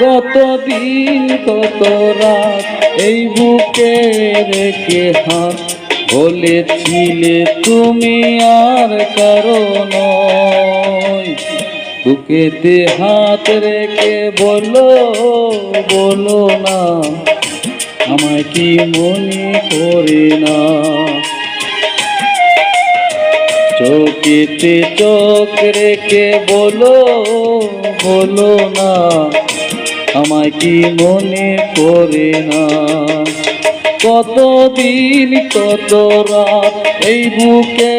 কতদিন কত রাত এই বুকে রেখে হাত বলেছিলে তুমি আর কারণ বুকেতে হাত রেখে বলো বলো না, আমায় কি মনে করে না? চোখেতে চোখ রেখে বলো বলো না আমায় কি মনে করে না? কতদিন, কত রাত এই বুকে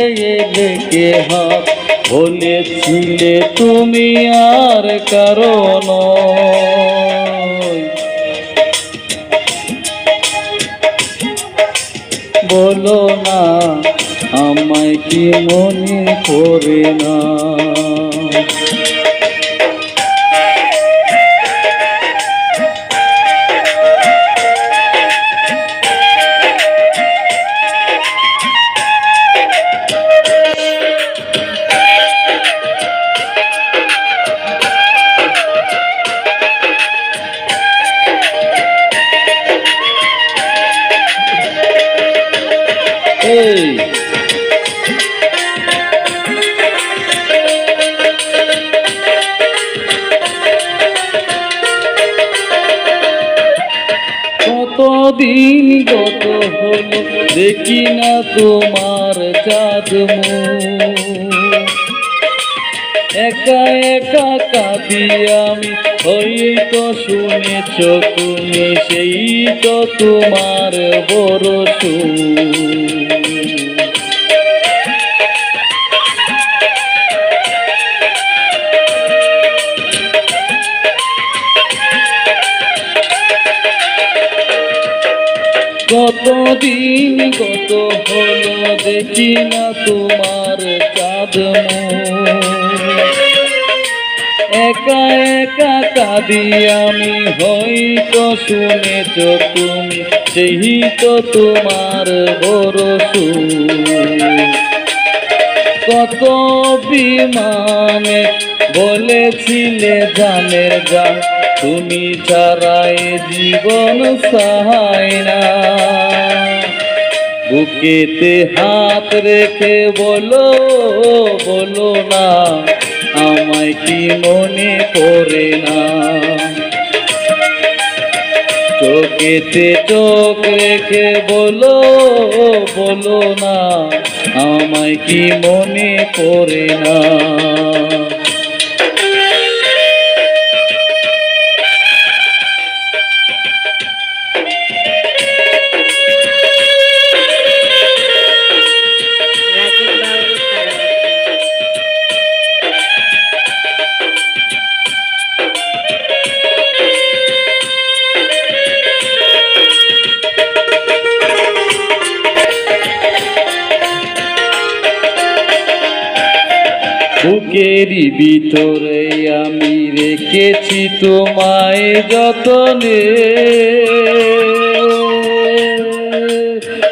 রেখে হাত? বলেছিলে তুমি আর কারণ বলো না, আমায় কি মনে করে না? কতদিন গত হলো, দেখি না তোমার চাঁদ একা একা কাঁদি আমি, ওই তো শুনেছ তুমি, সেই তো তোমার বড়। কতদিন কত হলো, দেখি না তোমার চাঁদ। একা একা কাঁদি আমি, হয়তো শুনেছ তুমি সেই তো তোমার বড় সুখ। কত বিমানে বলেছিলে জানের গান তুমি ছাড়াই জীবন সাহায় না। বুকেতে হাত রেখে বলো বলো না, আমায় কি মনে করে না? চোখেতে চোখ রেখে বলো বলো না, আমায় কি মনে করে না? বুকেরই ভিতরে আমি রেখেছি তোমায় যতনে।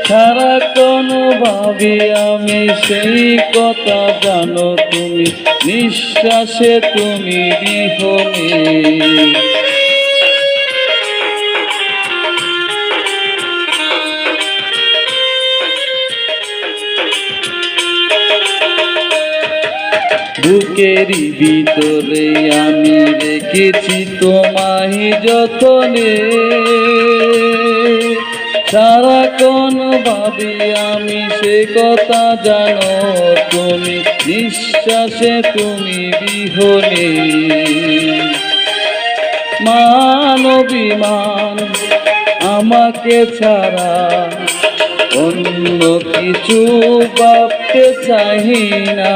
সারা কোনো ভাবি আমি সেই কথা জানো তুমি, নিঃশ্বাসে তুমি বিহনে। বুকেরই ভিতরে আমি রেখেছি তোমায় যতনে। সারাক্ষণ ভাবি আমি সে কথা জানো, তুমি নিঃশ্বাসে তুমি বিহনে। মানবিমান আমাকে ছাড়া অন্য কিছু ভাবতে চাহি না।